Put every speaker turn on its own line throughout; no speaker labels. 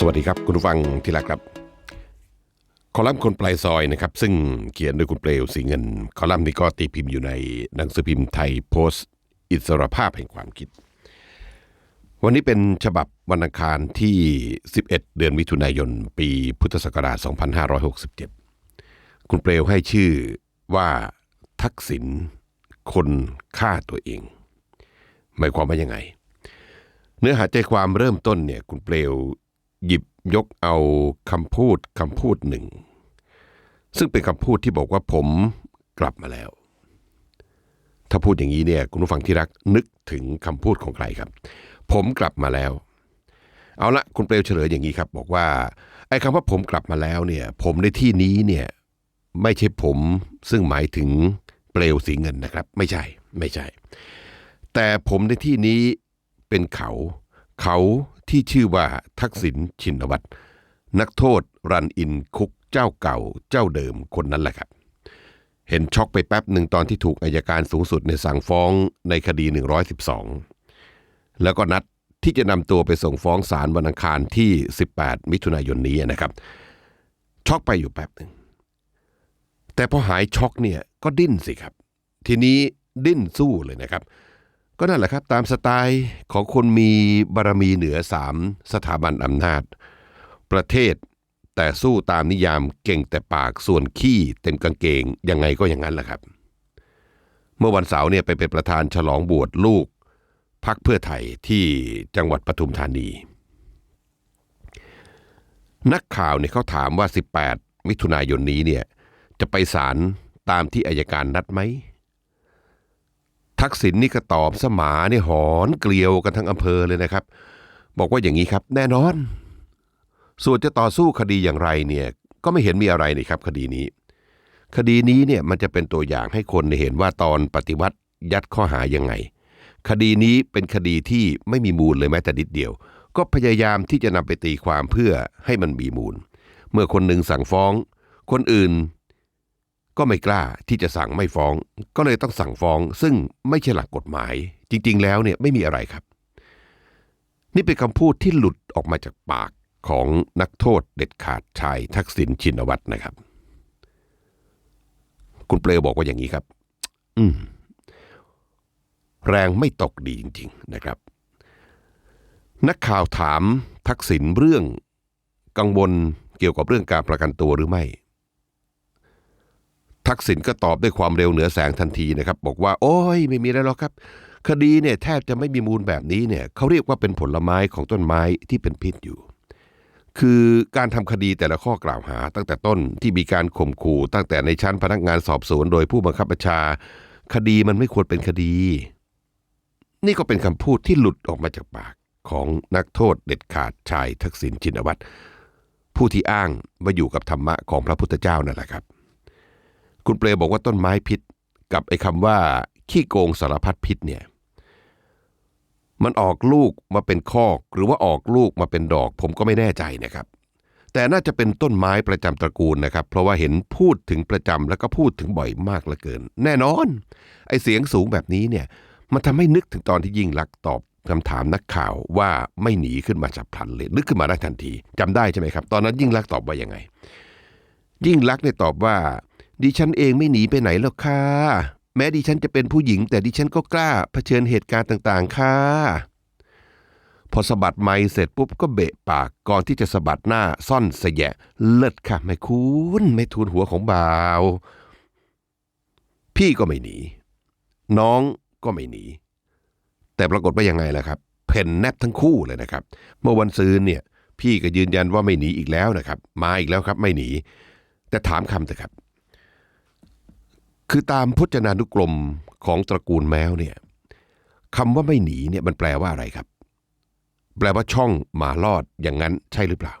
สวัสดีครับคุณผู้ฟังที่รักครับ คอลัมน์คนปลายซอยนะครับ ซึ่งเขียนโดยคุณเปลวสีเงิน คอลัมน์นี้ก็ตีพิมพ์อยู่ในหนังสือพิมพ์ไทยโพสต์ อิสรภาพแห่งความคิด วันนี้เป็นฉบับวันอังคารที่ 11 เดือนมิถุนายน ปีพุทธศักราช 2567 คุณเปลวให้ชื่อว่าทักษิณคนฆ่าตัวเอง หมายความว่ายังไง เนื้อหาใจความเริ่มต้นเนี่ยคุณเปลว หยิบยกเอาคำพูดคำพูดหนึ่ง ซึ่งเป็นคำพูดที่บอกว่าผมกลับมาแล้ว ถ้าพูดอย่างนี้เนี่ยคุณผู้ฟังที่รักนึกถึงคำพูดของใครครับ ผมกลับมาแล้ว เอาละคุณเปลวเฉลยอย่างนี้ครับ บอกว่าไอ้คำว่าผมกลับมาแล้วเนี่ย ผมในที่นี้เนี่ยไม่ใช่ผมซึ่งหมายถึงเปลวสีเงินนะครับ ไม่ใช่ไม่ใช่ แต่ผมในที่นี้เป็นเขา เขา ที่ชื่อว่าทักษิณชินวัตรนักโทษรันอินคุกเจ้าเก่าเจ้าเดิมคนนั้นแหละครับ เห็นช็อกไปแป๊บหนึ่งตอนที่ถูกอายการสูงสุดในสั่งฟ้องในคดี 112 แล้วก็นัดที่จะนำตัวไปส่งฟ้องศาลวันอังคารที่ 18 มิถุนายนนี้นะครับ ช็อกไปอยู่แป๊บหนึ่งแต่พอหายช็อกเนี่ยก็ดิ้นสิครับ ทีนี้ดิ้นสู้เลยนะครับ ก็นั่นแหละครับตามสไตล์ของคนมีบารมีเหนือสามสถาบันอำนาจ ประเทศแต่สู้ตามนิยามเก่งแต่ปากส่วนขี้เต็มกางเกงยังไงก็อย่างนั้นแหละครับ เมื่อวันเสาร์เนี่ยไปเป็นประธานฉลองบวชลูกพักเพื่อไทยที่จังหวัดปทุมธานี นักข่าวเนี่ยเขาถามว่า 18 มิถุนายนนี้เนี่ยจะไปศาลตามที่อายการนัดไหม ทักษิณนี่ก็ตอบสมาเนี่ยหอนเกลียวกันทั้งอำเภอเลยนะครับ บอกว่าอย่างนี้ครับ แน่นอน ส่วนจะต่อสู้คดีอย่างไรเนี่ยก็ไม่เห็นมีอะไรนี่ครับ คดีนี้ คดีนี้เนี่ยมันจะเป็นตัวอย่างให้คนเห็นว่าตอนปฏิวัติยัดข้อหายังไง คดีนี้เป็นคดีที่ไม่มีมูลเลยแม้แต่นิดเดียว ก็พยายามที่จะนำไปตีความเพื่อให้มันมีมูล เมื่อคนหนึ่งสั่งฟ้อง คนอื่น ก็ไม่กล้าที่จะสั่งไม่ฟ้อง ก็เลยต้องสั่งฟ้อง ซึ่งไม่ใช่หลักกฎหมาย จริง ๆ แล้วเนี่ยไม่มีอะไรครับ นี่เป็นคำพูดที่หลุดออกมาจากปากของนักโทษเด็ดขาดชายทักษิณชินวัตรนะครับ คุณเปลวบอกว่าอย่างนี้ครับ อืม แรงไม่ตกดีจริง ๆ นะครับ นักข่าวถามทักษิณเรื่องกังวลเกี่ยวกับเรื่องการประกันตัวหรือไม่ ทักษิณก็ตอบด้วยความเร็วเหนือแสงทันทีนะครับ บอกว่า โอ้ยไม่มีอะไรหรอกครับ คดีเนี่ยแทบจะไม่มีมูลแบบนี้เนี่ยเขาเรียกว่าเป็นผลไม้ของต้นไม้ที่เป็นพิษอยู่ คือการทำคดีแต่ละข้อกล่าวหา ตั้งแต่ต้นที่มีการข่มขู่ตั้งแต่ในชั้นพนักงานสอบสวนโดยผู้บังคับบัญชา คดีมันไม่ควรเป็นคดี นี่ก็เป็นคำพูดที่หลุดออกมาจากปากของนักโทษเด็ดขาดชายทักษิณชินวัตรผู้ที่อ้างว่าอยู่กับธรรมะของพระพุทธเจ้านั่นแหละครับ คุณเปลบอกว่าต้นไม้พิษ กับไอ้คำว่า ขี้โกงสารพัดพิษเนี่ยมันออกลูกมาเป็นคอก หรือว่าออกลูกมาเป็นดอก ผมก็ไม่แน่ใจนะครับ แต่น่าจะเป็นต้นไม้ประจำตระกูลนะครับ เพราะว่าเห็นพูดถึงประจำแล้วก็พูดถึงบ่อยมากเหลือเกิน แน่นอน ไอ้เสียงสูงแบบนี้เนี่ย มันทำให้นึกถึงตอนที่ยิ่งลักษ์ตอบคำถามนักข่าวว่าไม่หนีขึ้นมาฉับพลันเลยนึกขึ้นมาได้ทันทีจำได้ใช่ไหมครับ ตอนนั้นยิ่งลักษ์ตอบว่ายังไง ยิ่งลักษณ์เนี่ยตอบว่า ดิฉันเองไม่หนีไปไหนหรอกค่ะ แม้ดิฉันจะเป็นผู้หญิง แต่ดิฉันก็กล้าเผชิญเหตุการณ์ต่างๆ ค่ะ พอสะบัดไม้เสร็จปุ๊บก็เบะปากก่อนที่จะสะบัดหน้าซ่อนเสยะ เลิศค่ะแม่คุณไม่ทูลหัวของบ่าว พี่ก็ไม่หนี น้องก็ไม่หนี แต่ปรากฏว่ายังไงล่ะครับ เพ่นแนบทั้งคู่เลยนะครับ เมื่อวันซืนเนี่ย พี่ก็ยืนยันว่าไม่หนีอีกแล้วนะครับ มาอีกแล้วครับ ไม่หนี แต่ถามคำเถอะครับ คือตามพจนานุกรมของตระกูลแมวเนี่ยคำว่าไม่หนีเนี่ยมันแปลว่าอะไรครับ แปลว่าช่องหมาลอดอย่างนั้นใช่หรือเปล่า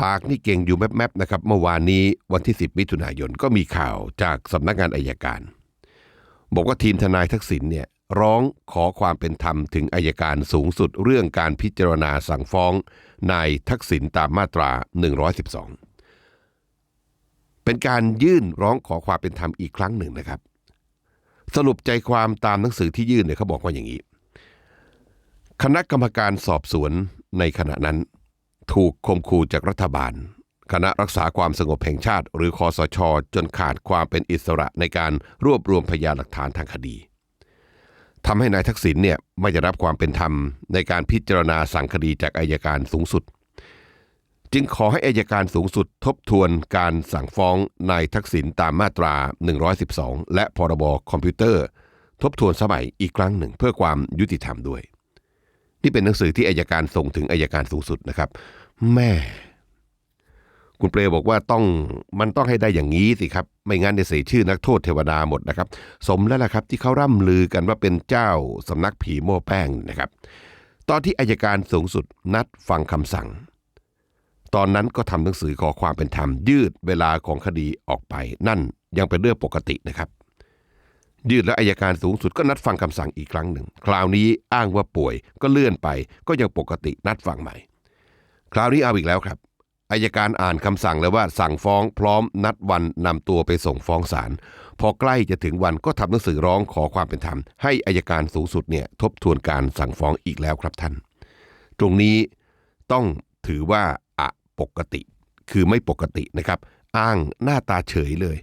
ปากนี่เก่งอยู่แมบๆนะครับ เมื่อวานนี้วันที่ 10 มิถุนายนก็มีข่าวจากสำนักงานอายการ บอกว่าทีมทนายทักษิณเนี่ยร้องขอความเป็นธรรมถึงอายการสูงสุดเรื่องการพิจารณาสั่งฟ้องนายทักษิณตามมาตรา 112 เป็นการยื่นร้องขอความเป็นธรรมอีกครั้งหนึ่งนะครับ สรุปใจความตามหนังสือที่ยื่นเนี่ยเขาบอกว่าอย่างนี้ คณะกรรมการสอบสวนในขณะนั้น ถูกข่มขู่จากรัฐบาล คณะรักษาความสงบแห่งชาติ หรือคอสชจนขาดความเป็นอิสระในการรวบรวมพยานหลักฐานทางคดีทำให้นายทักษิณเนี่ยไม่ได้รับความเป็นธรรมในการพิจารณาสั่งคดีจากอายการสูงสุด จึงขอให้อายการสูงสุดทบทวนการสั่งฟ้องนายทักษิณตามมาตรา 112 และพรบคอมพิวเตอร์ ทบทวนสมัยอีกครั้งหนึ่งเพื่อความยุติธรรมด้วย นี่เป็นหนังสือที่อายการส่งถึงอายการสูงสุดนะครับ แม่ คุณเปรบอกว่าต้องมันต้องให้ได้อย่างนี้สิครับ ไม่งั้นจะเสียชื่อนักโทษเทวดาหมดนะครับ สมแล้วล่ะครับที่เขาร่ำลือกันว่าเป็นเจ้าสำนักผีโม่แป้งนะครับ ตอนที่อายการสูงสุดนัดฟังคำสั่ง ตอนนั้นก็ทำหนังสือขอความเป็นธรรม ยืดเวลาของคดีออกไป นั่นยังเป็นเรื่องปกตินะครับ ยืดแล้วอายการสูงสุดก็นัดฟังคำสั่งอีกครั้งหนึ่ง คราวนี้อ้างว่าป่วยก็เลื่อนไป ก็ยังปกตินัดฟังใหม่ คราวนี้เอาอีกแล้วครับอายการอ่านคำสั่งแล้วว่าสั่งฟ้องพร้อมนัดวันนำตัวไปส่งฟ้องศาลพอใกล้จะถึงวันก็ทำหนังสือร้องขอความเป็นธรรม ให้อายการสูงสุดเนี่ยทบทวนการสั่งฟ้องอีกแล้วครับท่าน ตรงนี้ต้องถือว่า ปกติ คือไม่ปกตินะครับ อ้างหน้าตาเฉยเลย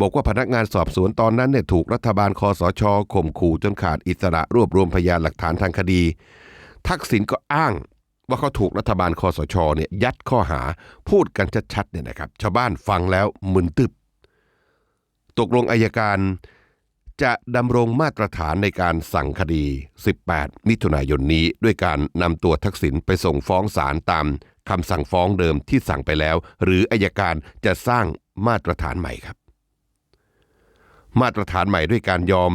บอกว่าพนักงานสอบสวนตอนนั้นเนี่ยถูกรัฐบาลคอสชข่มขู่จนขาดอิสระรวบรวมพยานหลักฐานทางคดี ทักษิณก็อ้างว่าเขาถูกรัฐบาลคอสชเนี่ยยัดข้อหาพูดกันชัดๆเนี่ยนะครับชาวบ้านฟังแล้วมึนตึบ ตกลงอายการจะดำรงมาตรฐานในการสั่งคดี 18 มิถุนายนนี้ด้วยการนำตัวทักษิณไปส่งฟ้องศาลตาม คำสั่งฟ้องเดิมที่สั่งไปแล้ว หรืออายการจะสร้างมาตรฐานใหม่ครับ มาตรฐานใหม่ด้วยการยอม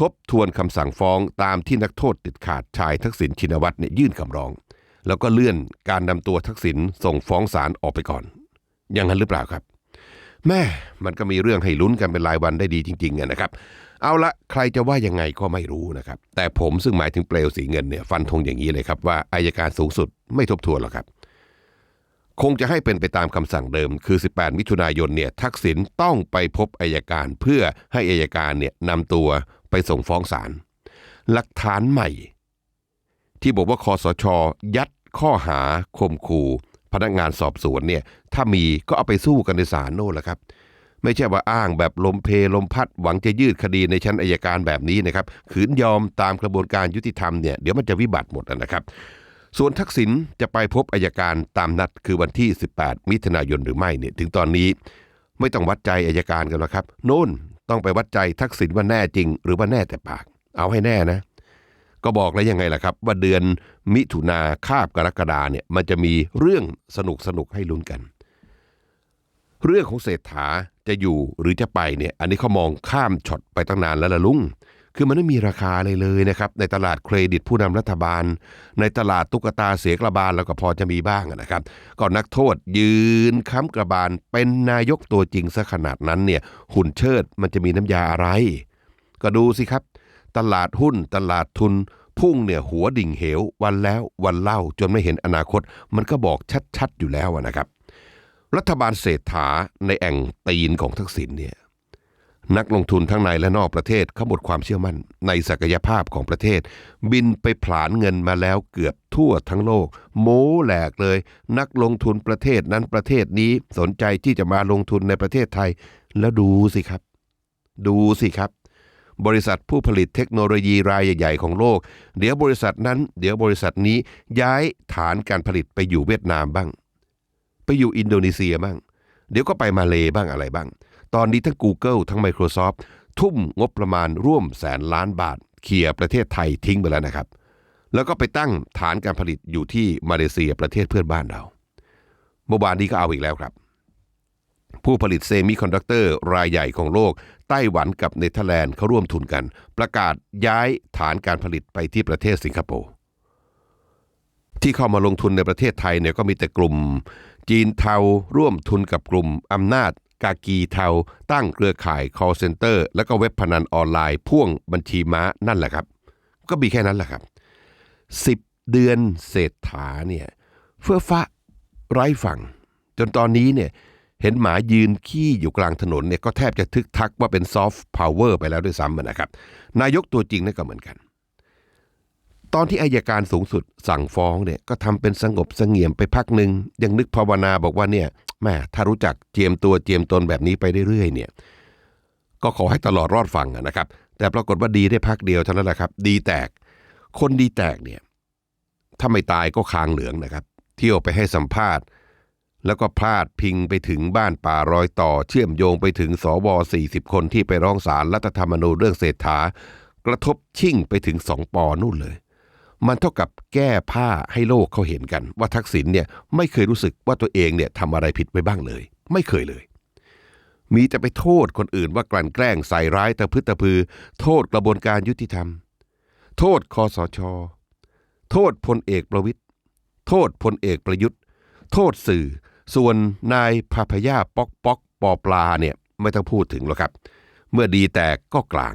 ทบทวนคำสั่งฟ้องตามที่นักโทษติดขาดชายทักษิณชินวัตรเนี่ยยื่นคำร้อง แล้วก็เลื่อนการนำตัวทักษิณส่งฟ้องศาลออกไปก่อน อย่างนั้นหรือเปล่าครับ แม่มันก็มีเรื่องให้ลุ้นกันเป็นรายวันได้ดีจริงๆนะครับ เอาละใครจะว่ายังไงก็ไม่รู้นะครับ แต่ผมซึ่งหมายถึงเปลวสีเงินเนี่ยฟันธงอย่างนี้เลยครับว่าอายการสูงสุดไม่ทบทวนหรอกครับ คงจะให้เป็นไปตามคำสั่งเดิม คือ 18 มิถุนายนเนี่ยทักษิณต้องไปพบอายการเพื่อให้อายการเนี่ยนำตัวไปส่งฟ้องศาลหลักฐานใหม่ ที่บอกว่าคอสช ยัดข้อหาข่มขู่พนักงานสอบสวนเนี่ยถ้ามีก็เอาไปสู้กันในศาลโน่นแหละครับ ไม่ใช่ว่าอ้างแบบลมเพลมพัดหวังจะยืดคดีในชั้นอายการแบบนี้นะครับขืนยอมตามกระบวนการยุติธรรมเนี่ยเดี๋ยวมันจะวิบัติหมดนะครับ ส่วนทักษิณจะไปพบอายการตามนัดคือวันที่ 18 มิถุนายนหรือไม่เนี่ยถึงตอนนี้ ไม่ต้องวัดใจอายการกันแล้วครับ โน่นต้องไปวัดใจทักษิณว่าแน่จริง หรือว่าแน่แต่ปาก เอาให้แน่นะ ก็บอกแล้วยังไงล่ะครับ ว่าเดือนมิถุนาคาบกรกฎาเนี่ยมันจะมีเรื่องสนุกสนุกให้ลุ้นกัน เรื่องของเศรษฐาจะอยู่หรือจะไปเนี่ย อันนี้เขามองข้ามช็อตไปตั้งนานแล้วล่ะลุง คือมันไม่มีราคาเลยเลยนะครับ ในตลาดเครดิตผู้นำรัฐบาล ในตลาดตุ๊กตาเสียกระบาลแล้วก็พอจะมีบ้างนะครับก่อนนักโทษยืนค้ำกระบาลเป็นนายกตัวจริงซะขนาดนั้นเนี่ยหุ่นเชิดมันจะมีน้ำยาอะไร ก็ดูสิครับ ตลาดหุ้นตลาดทุนพุ่งเนี่ยหัวดิ่งเหว วันแล้ววันเล่าจนไม่เห็นอนาคต มันก็บอกชัดๆอยู่แล้วนะครับ รัฐบาลเศรษฐาในแอ่งตีนของทักษิณเนี่ย นักลงทุนทั้งในและนอกประเทศเขาหมดความเชื่อมั่น ในศักยภาพของประเทศ บินไปผลาญเงินมาแล้วเกือบทั่วทั้งโลก โม้แหลกเลย นักลงทุนประเทศนั้นประเทศนี้สนใจที่จะมาลงทุนในประเทศไทย แล้วดูสิครับ ดูสิครับ บริษัทผู้ผลิตเทคโนโลยีรายใหญ่ๆของโลก เดี๋ยวบริษัทนั้น เดี๋ยวบริษัทนี้ย้ายฐานการผลิตไปอยู่เวียดนามบ้าง ไปอยู่อินโดนีเซียบ้าง เดี๋ยวก็ไปมาเลบ้างอะไรบ้าง ตอนนี้ทั้ง Google ทั้ง Microsoft ทุ่มงบประมาณร่วมแสนล้านบาทเขี่ยประเทศไทยทิ้งไปแล้วนะครับ แล้วก็ไปตั้งฐานการผลิตอยู่ที่มาเลเซียประเทศเพื่อนบ้านเราเมื่อวานนี้ก็เอาอีกแล้วครับ ผู้ผลิตเซมิคอนดักเตอร์รายใหญ่ของโลก ไต้หวันกับเนเธอร์แลนด์เขาร่วมทุนกัน ประกาศย้ายฐานการผลิตไปที่ประเทศสิงคโปร์ที่เข้ามาลงทุนในประเทศไทยเนี่ยก็มีแต่กลุ่ม จีนเทาร่วมทุนกับกลุ่มอำนาจ กากีเทาตั้งเครือข่าย call center แล้วก็เว็บพนันออนไลน์ พ่วงบัญชีม้านั่นแหละครับ ก็มีแค่นั้นแหละครับสิบเดือนเศรษฐาเนี่ยเฟื่อฟ้าไร้ฝั่ง จนตอนนี้เนี่ยเห็นหมายืนขี้อยู่กลางถนนเนี่ยก็แทบจะทึกทักว่าเป็นซอฟต์พาวเวอร์ไปแล้วด้วยซ้ำนะครับ นายกตัวจริงนั่นก็เหมือนกัน ตอนที่อายการสูงสุดสั่งฟ้องเนี่ยก็ทำเป็นสงบสงี่ยมไปพักหนึ่งยังนึกภาวนาบอกว่าเนี่ย แม่ถ้ารู้จักเจียมตัวเจียมตนแบบนี้ไปเรื่อยๆเนี่ย ก็ขอให้ตลอดรอดฟังนะครับ แต่ปรากฏว่าดีได้พักเดียวเท่านั้นแหละครับ ดีแตก คนดีแตกเนี่ย ถ้าไม่ตายก็คางเหลืองนะครับ เที่ยวไปให้สัมภาษณ์ แล้วก็พลาดพิงไปถึงบ้านป่ารอยต่อ เชื่อมโยงไปถึงสว40 คนที่ไปร้องศาลรัฐธรรมนูญเรื่องเศรษฐากระทบชิ่งไปถึงสองปอนู่นเลย มันเท่ากับแก้ผ้าให้โลกเขาเห็นกัน ว่าทักษิณเนี่ยไม่เคยรู้สึกว่าตัวเองเนี่ยทำอะไรผิดไปบ้างเลย ไม่เคยเลย มีแต่ไปโทษคนอื่นว่ากลั่นแกล้งใส่ร้ายตะพึตะพือ โทษกระบวนการยุติธรรม โทษคอสช โทษพลเอกประวิตยโทษพลเอกประยุทธ์ โทษสื่อ ส่วนนายพาพยาป๊อกป๊อกปอปลาเนี่ยไม่ต้องพูดถึงหรอกครับ เมื่อดีแตกก็กลาง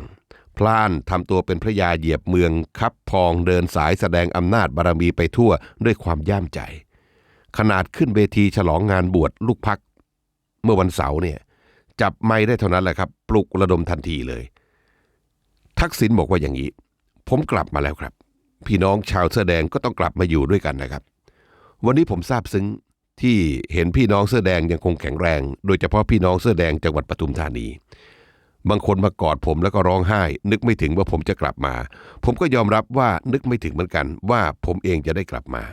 พลานทำตัวเป็นพระยาเหยียบเมืองคับพองเดินสายแสดงอำนาจบารมีไปทั่วด้วยความย่ามใจ ขนาดขึ้นเวทีฉลองงานบวชลูกพัก เมื่อวันเสาร์เนี่ย จับไม้ได้เท่านั้นแหละครับ ปลุกระดมทันทีเลย ทักษิณบอกว่าอย่างนี้ ผมกลับมาแล้วครับ พี่น้องชาวเสื้อแดงก็ต้องกลับมาอยู่ด้วยกันนะครับ วันนี้ผมซาบซึ้งที่เห็นพี่น้องเสื้อแดงยังคงแข็งแรง โดยเฉพาะพี่น้องเสื้อแดงจังหวัดปทุมธานี บางคนมากอดผมแล้วก็ร้องไห้ นึกไม่ถึงว่าผมจะกลับมา ผมก็ยอมรับว่านึกไม่ถึงเหมือนกันว่าผมเองจะได้กลับมา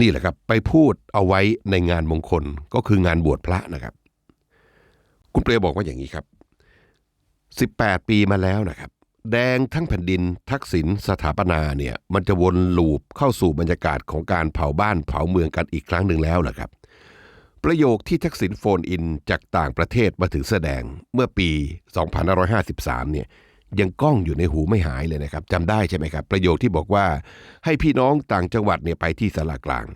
นี่แหละครับไปพูดเอาไว้ในงานมงคลก็คืองานบวชพระนะครับ คุณเปรยบอกว่าอย่างนี้ครับ 18 ปีมาแล้วนะครับ แดงทั้งแผ่นดินทักษิณสถาปนาเนี่ยมันจะวนลูปเข้าสู่บรรยากาศของการเผาบ้านเผาเมืองกันอีกครั้งหนึ่งแล้วนะครับ ประโยคที่ทักษิณโฟนอินจากต่างประเทศมาถึงแสดงเมื่อปี 2553 เนี่ยยังก้องอยู่ในหูไม่หายเลยนะครับจำได้ใช่ไหมครับ ประโยคที่บอกว่าให้พี่น้องต่างจังหวัดเนี่ยไปที่สารากลาง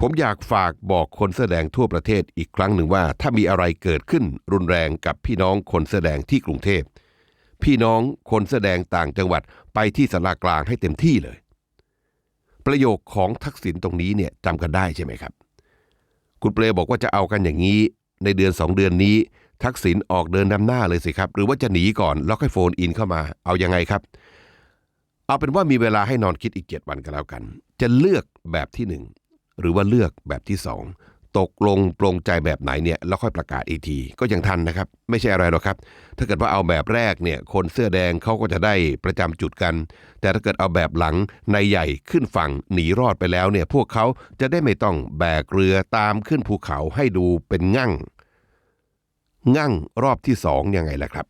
ผมอยากฝากบอกคนเสแดงทั่วประเทศอีกครั้งหนึ่งว่า ถ้ามีอะไรเกิดขึ้นรุนแรงกับพี่น้องคนเสแดงที่กรุงเทพ พี่น้องคนเสแดงต่างจังหวัดไปที่สารากลางให้เต็มที่เลย ประโยคของทักษิณตรงนี้เนี่ยจำกันได้ใช่ไหมครับ คุณเปลบอกว่าจะเอากันอย่างนี้ ในเดือนสองเดือนนี้ ทักษิณออกเดินนำหน้าเลยสิครับ หรือว่าจะหนีก่อนแล้วค่อยโฟนอินเข้ามา เอายังไงครับ เอาเป็นว่ามีเวลาให้นอนคิดอีกเจ็ดวันก็แล้วกัน จะเลือกแบบที่หนึ่งหรือว่าเลือกแบบที่สอง ตกลงปรงใจแบบไหนเนี่ยแล้วค่อยประกาศอีกที ก็ยังทันนะครับ ไม่ใช่อะไรหรอกครับ ถ้าเกิดว่าเอาแบบแรกเนี่ยคนเสื้อแดงเขาก็จะได้ประจำจุดกัน แต่ถ้าเกิดเอาแบบหลังในใหญ่ขึ้นฝั่งหนีรอดไปแล้วเนี่ยพวกเขาจะได้ไม่ต้องแบกเรือตามขึ้นภูเขาให้ดูเป็นงั่ง งั่งรอบที่สองยังไงล่ะครับ